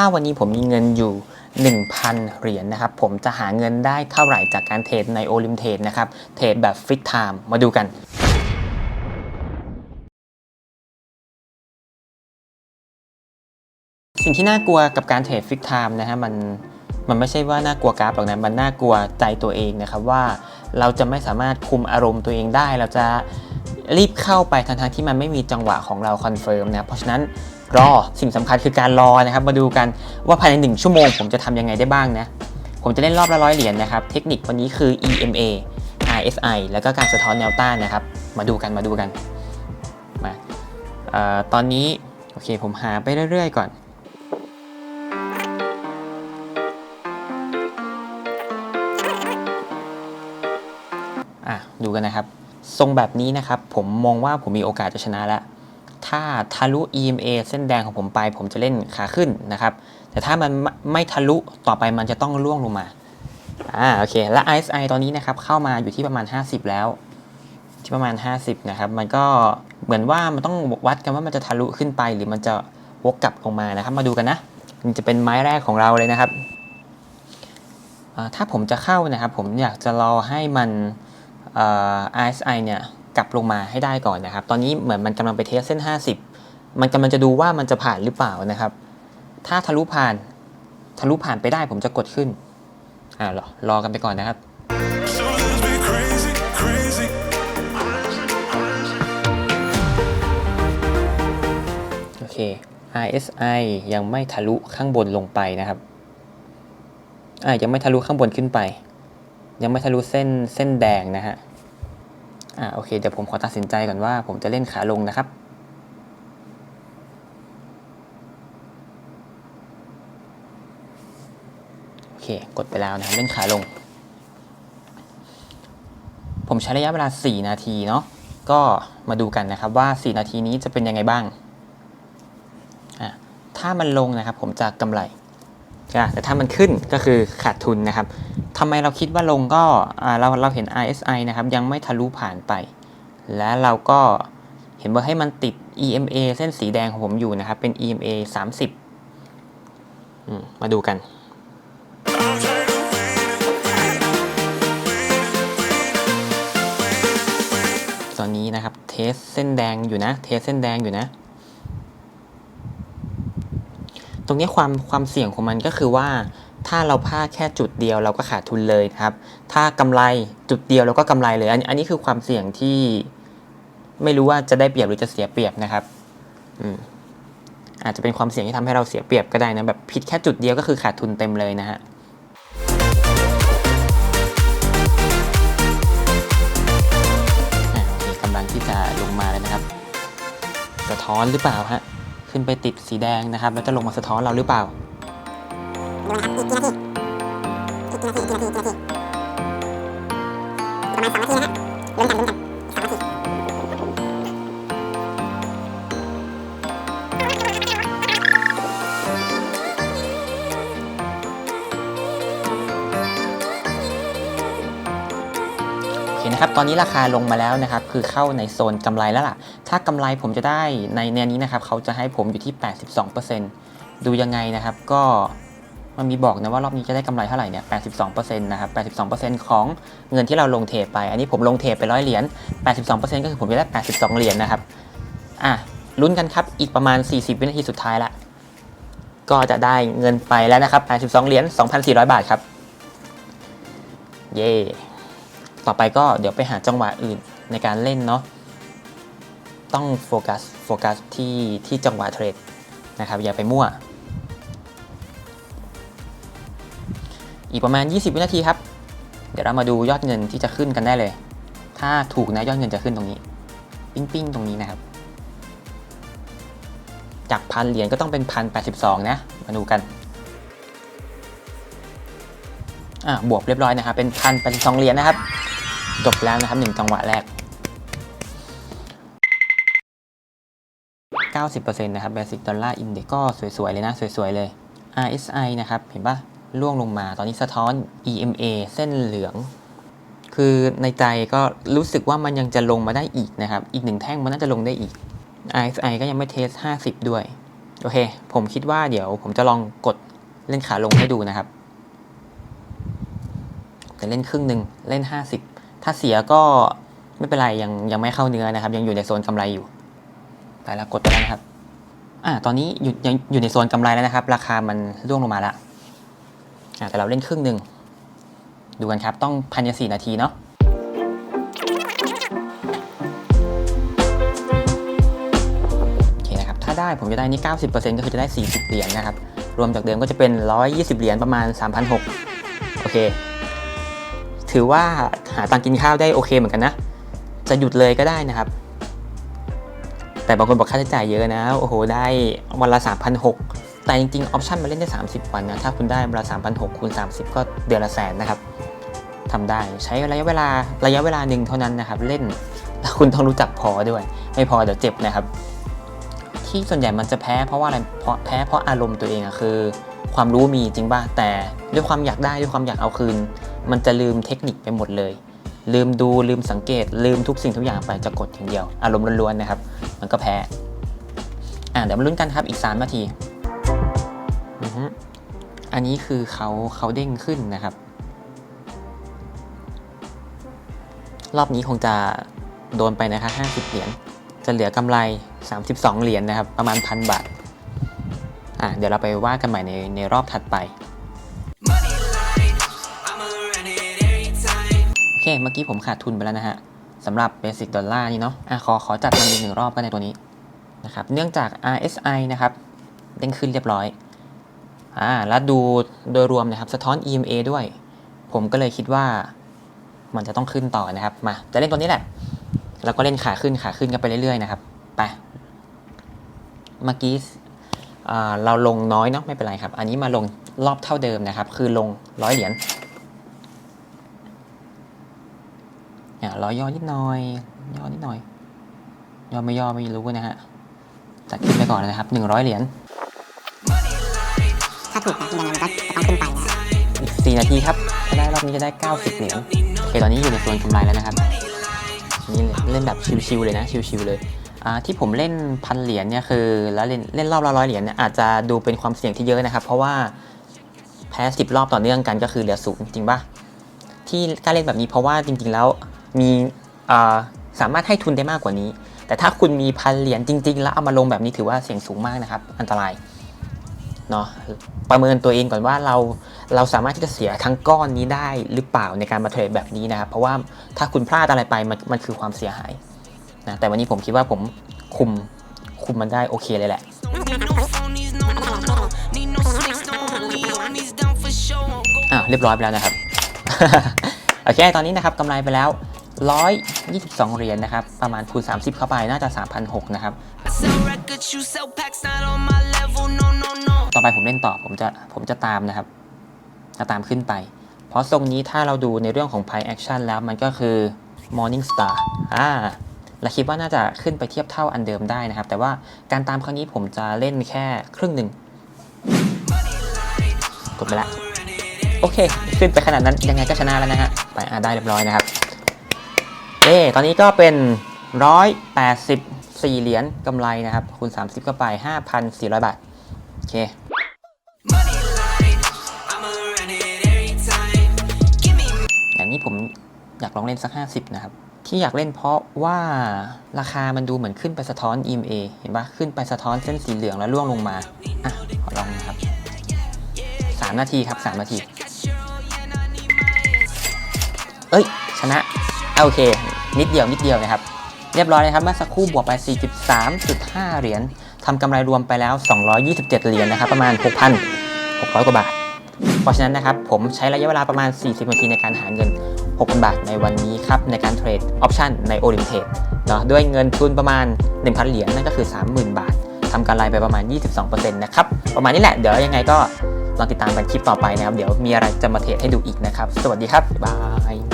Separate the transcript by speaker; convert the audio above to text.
Speaker 1: ถ้าวันนี้ผมมีเงินอยู่ 1,000 เหรียญนะครับ ผมจะหาเงินได้เท่าไหร่จากการเทรดในโอลิมเทรดนะครับ เทรดแบบฟิกไทม์มาดูกันสิ่งที่น่ากลัวกับการเทรดฟิกไทม์นะฮะมันมันไม่ใช่ว่าน่ากลัวกราฟหรอกนะมันน่ากลัวใจตัวเองนะครับว่าเราจะไม่สามารถคุมอารมณ์ตัวเองได้ เราจะรีบเข้าไปทั้งๆที่มันไม่มีจังหวะของเราคอนเฟิร์มนะเพราะฉะนั้น รอสิ่งสำคัญคือการรอนะครับ มาดูกันว่าภายใน 1 ชั่วโมง ผมจะทำยังไงได้บ้างนะ ผมจะเล่นรอบละร้อยเหรียญนะครับ เทคนิควันนี้คือ EMA RSI แล้วก็การสะท้อนแนวต้านนะครับ มาดูกันมาดูกันมาออตอนนี้โอเคผมหาไปเรื่อย ๆ ก่อนอะดูกันนะครับ ทรงแบบนี้นะครับ ผมมองว่าผมมีโอกาสจะชนะแล้ว ถ้าทะลุ EMA เส้นแดงของผมไป ผมจะเล่นขาขึ้นนะครับ แต่ถ้ามันไม่ทะลุต่อไปมันจะต้องล่วงลงมาอ่าโอเค และ RSI ตอนนี้นะครับเข้ามาอยู่ที่ประมาณ 50 แล้ว ที่ประมาณ 50 นะครับ มันก็เหมือนว่ามันต้องวัดกันว่ามันจะทะลุขึ้นไป หรือมันจะวกกลับลงมานะครับ มาดูกันนะ มันจะเป็นไม้แรกของเราเลยนะครับอ่าถ้าผมจะเข้านะครับ ผมอยากจะรอให้มัน RSI เนี่ย กลับลงมาให้ได้ก่อนนะครับ ตอนนี้เหมือนมันกำลังไปเทสเส้น 50 มันกำลังจะดูว่ามันจะผ่านหรือเปล่านะครับ ถ้าทะลุผ่านทะลุผ่านไปได้ผมจะกดขึ้นอ่ารอรอกันไปก่อนนะครับ โอเค RSI ยังไม่ทะลุข้างบนลงไปนะครับอ่ายังไม่ทะลุข้างบนขึ้นไป ยังไม่ทะลุเส้นเส้นแดงนะฮะ อ่าโอเคเดี๋ยวผมขอตัดสินใจก่อนว่า ผมจะเล่นขาลงนะครับ โอเค กดไปแล้วนะครับเล่นขาลง ผมใช้ระยะเวลา 4 นาทีเนาะก็มาดูกันนะครับว่า 4 นาทีนี้จะเป็นยังไงบ้างอะถ้ามันลงนะครับผมจะกำไร แต่ถ้ามันขึ้นก็คือขาดทุนนะครับทำไมเราคิดว่าลงก็เราเราเห็น RSI นะครับยังไม่ทะลุผ่านไป และเราก็เห็นว่าให้มันติด EMA เส้นสีแดงของผมอยู่นะครับ เป็น EMA 30อืมมาดูกันตอนนี้นะครับเทสเส้นแดงอยู่นะ เทสเส้นแดงอยู่นะ ตรงนี้ความความเสี่ยงของมันก็คือว่า ถ้าเราพลาดแค่จุดเดียวเราก็ขาดทุนเลยครับ ถ้ากำไรจุดเดียวเราก็กำไรเลยอันอันนี้คือความเสี่ยงที่ไม่รู้ว่าจะได้เปรียบหรือจะเสียเปรียบนะครับอืมอาจจะเป็นความเสี่ยงที่ทำให้เราเสียเปรียบก็ได้นะแบบผิดแค่จุดเดียวก็คือขาดทุนเต็มเลยนะฮะอะโอเคกำลังที่จะลงมาเลยนะครับ สะท้อนหรือเปล่าฮะ ขึ้นไปติดสีแดงนะครับ แล้วจะลงมาสะท้อนเราหรือเปล่า เคนะครับ ตอนนี้ราคาลงมาแล้วนะครับ คือเข้าในโซนกำไรแล้วล่ะ ถ้ากำไรผมจะได้ในแนวนี้นะครับ เขาจะให้ผมอยู่ที่ 82%ดูยังไงนะครับ ก็มันมีบอกนะว่ารอบนี้จะได้กำไรเท่าไหร่เนี่ย 82%นะครับ 82%ของเงินที่เราลงเทรดไป อันนี้ผมลงเทรดไปร้อยเหรียญ 82%ก็คือผมจะได้ 82 เหรียญนะครับ อะลุ้นกันครับ อีกประมาณ 40 วินาทีสุดท้ายละ ก็จะได้เงินไปแล้วนะครับ 82 เหรียญ 2,400 บาทครับ เย้ ต่อไปก็เดี๋ยวไปหาจังหวะอื่นในการเล่นเนาะต้องโฟกัสโฟกัสที่ที่จังหวะเทรดนะครับอย่าไปมั่ว อีกประมาณ 20 วินาทีครับ เดี๋ยวเรามาดูยอดเงินที่จะขึ้นกันได้เลย ถ้าถูกนะยอดเงินจะขึ้นตรงนี้ ปิ้งปิ้งๆตรงนี้นะครับ จากพันเหรียญก็ต้องเป็นพันแปดสิบสองนะ มาดูกันอะบวกเรียบร้อยนะครับเป็นพันแปดสิบสองเหรียญนะครับ จบแล้วนะครับหนึ่งจังหวะแรก 90%นะครับ Basic Dollar Index ก็สวยๆ เลยนะ สวยๆ เลย RSI นะครับ เห็นปะล่วงลงมาตอนนี้สะท้อน EMA เส้นเหลือง คือในใจก็รู้สึกว่ามันยังจะลงมาได้อีกนะครับ อีกหนึ่งแท่งมันน่าจะลงได้อีก RSI ก็ยังไม่เทส 50 ด้วย โอเค ผมคิดว่าเดี๋ยวผมจะลองกดเล่นขาลงให้ดูนะครับ แต่เล่นครึ่งหนึ่งเล่น 50 ถ้าเสียก็ไม่เป็นไรยังยังไม่เข้าเนื้อนะครับ ยังอยู่ในโซนกำไรอยู่ไปแล้วกดไปแล้วนะครับอ่าตอนนี้อยู่ยังอยู่ในโซนกำไรแล้วนะครับ ราคามันร่วงลงมาแล้วอ่าแต่เราเล่นครึ่งหนึ่งดูกันครับ ต้องพันยสี่นาทีเนาะโอเคนะครับ ถ้าได้ผมจะได้นี่ 90%ก็คือจะได้ 40 เหรียญนะครับ รวมจากเดิมก็จะเป็น 120 เหรียญประมาณ 3,600 โอเค ถือว่าหาตังค์กินข้าวได้โอเคเหมือนกันนะ จะหยุดเลยก็ได้นะครับ แต่บางคนบอกค่าใช้จ่ายเยอะนะ โอ้โห ได้วันละ3,600แต่จริงๆออปชันมาเล่นได้ 30 วันนะ ถ้าคุณได้วันละ3,600คูณ30 ก็เดือนละแสนนะครับทำได้ใช้ระยะเวลาระยะเวลาหนึ่งเท่านั้นนะครับ เล่นแล้วคุณต้องรู้จักพอด้วย ไม่พอเดี๋ยวเจ็บนะครับ ที่ส่วนใหญ่มันจะแพ้เพราะว่าอะไรเพราะแพ้เพราะอารมณ์ตัวเองอะคือ ความรู้มีจริงป่ะแต่ด้วยความอยากได้ด้วยความอยากเอาคืน มันจะลืมเทคนิคไปหมดเลย ลืมดูลืมสังเกต ลืมทุกสิ่งทุกอย่างไปจะกดอย่างเดียว อารมณ์ล้วนๆนะครับ มันก็แพ้ อะเดี๋ยวมาลุ้นกันครับอีก 3 นาทีอันนี้คือเขาเขาเด้งขึ้นนะครับ รอบนี้คงจะโดนไปนะคะ50 เหรียญจะเหลือกำไร 32 เหรียญนะครับ ประมาณพันบาทอะเดี๋ยวเราไปว่ากันใหม่ในในรอบถัดไป เคเมื่อกี้ผมขาดทุนไปแล้วนะฮะสำหรับ Basic Dollar นี่เนาะอะขอขอจัดมันอีกหนึ่งรอบก็ในตัวนี้นะครับเนื่องจาก RSI นะครับเด้งขึ้นเรียบร้อยอ่าแล้วดูโดยรวมนะครับสะท้อน EMA ด้วย ผมก็เลยคิดว่ามันจะต้องขึ้นต่อนะครับมาจะเล่นตัวนี้แหละแล้วก็เล่นขาขึ้นขาขึ้นกันไปเรื่อยๆนะครับไปเมื่อกี้เราลงน้อยเนาะไม่เป็นไรครับ อันนี้มาลงรอบเท่าเดิมนะครับ คือลงร้อยเหรียญอ่า ร้อยย่อนิดหน่อย ย่อนิดหน่อย ย่อไม่ย่อไม่รู้นะฮะ จัดขึ้นไปก่อนเลยนะครับหนึ่งร้อยเหรียญ
Speaker 2: ถ้าถูกนะยังไงมันก็จะต้องขึ้นไปนะ
Speaker 1: อีก4นาทีครับถ้าได้รอบนี้จะได้90เหรียญโอเคตอนนี้อยู่ในโซนกำไรแล้วนะครับ นี่เล่นแบบชิวๆเลยนะ ชิวๆเลยอ่าที่ผมเล่นพันเหรียญเนี่ยคือแล้วเล่นเล่นรอบละร้อยเหรียญเนี่ยอาจจะดูเป็นความเสี่ยงที่เยอะนะครับ เพราะว่าแพ้10รอบต่อเนื่องกันก็คือเหลือศูนย์จริงปะที่กล้าเล่นแบบนี้เพราะว่าจริง ๆ แล้ว มีสามารถให้ทุนได้มากกว่านี้ แต่ถ้าคุณมีพันเหรียญจริง ๆ แล้วเอามาลงแบบนี้ถือว่าเสี่ยงสูงมากนะครับ อันตรายเนาะประเมินตัวเองก่อนว่าเราเราสามารถที่จะเสียทั้งก้อนนี้ได้หรือเปล่าในการมาเทรดแบบนี้นะครับ เพราะว่าถ้าคุณพลาดอะไรไปมันมันคือความเสียหายนะแต่วันนี้ผมคิดว่าผมคุมคุมมันได้โอเคเลยแหละอ้าเรียบร้อยไปแล้วนะครับ โอเค ตอนนี้นะครับกำไรไปแล้ว 122 เหรียญนะครับ ประมาณคูณ 30 เข้าไปน่าจะ 3,600 นะครับ ต่อไปผมเล่นต่อผมจะผมจะตามนะครับ จะตามขึ้นไป เพราะทรงนี้ถ้าเราดูในเรื่องของ Price Action แล้วมันก็คือ Morning Star อ่าและคิดว่าน่าจะขึ้นไปเทียบเท่าอันเดิมได้นะครับ แต่ว่าการตามครั้งนี้ผมจะเล่นแค่ครึ่งหนึ่งกดไปละ โอเค ขึ้นไปขนาดนั้นยังไงก็ชนะแล้วนะฮะ ไปอ่าได้เรียบร้อยนะครับ เอ้ตอนนี้ก็เป็น 184 เหรียญกำไรนะครับ คูณ 30เข้าไป 5,400 บาท โอเคอย่างนี้ผมอยากลองเล่นสัก 50 นะครับ ที่อยากเล่นเพราะว่าราคามันดูเหมือนขึ้นไปสะท้อน EMA เห็นปะขึ้นไปสะท้อนเส้นสีเหลืองแล้วล่วงลงมา อะ ขอลองนะครับ 3 นาทีครับ 3 นาที เอ้ย ชนะอะโอเค นิดเดียวนิดเดียวนะครับ เรียบร้อยเลยครับเมื่อสักครู่บวกไป 43.5 เหรียญทำกำไรรวมไปแล้ว 227 เหรียญนะครับ ประมาณ 6,600 กว่าบาท เพราะฉะนั้นนะครับผมใช้ระยะเวลาประมาณ 40 นาทีในการหาเงิน 6,000 บาทในวันนี้ครับ ในการเทรดออปชันในโอลิมเทดเนาะด้วยเงินทุนประมาณ 1,000 เหรียญนั่นก็คือ 30,000 บาททำกำไรไปประมาณ 22%นะครับประมาณนี้แหละเดี๋ยวยังไงก็ลองติดตามกันคลิปต่อไปนะครับ เดี๋ยวมีอะไรจะมาเทรดให้ดูอีกนะครับ สวัสดีครับ บ๊ายบาย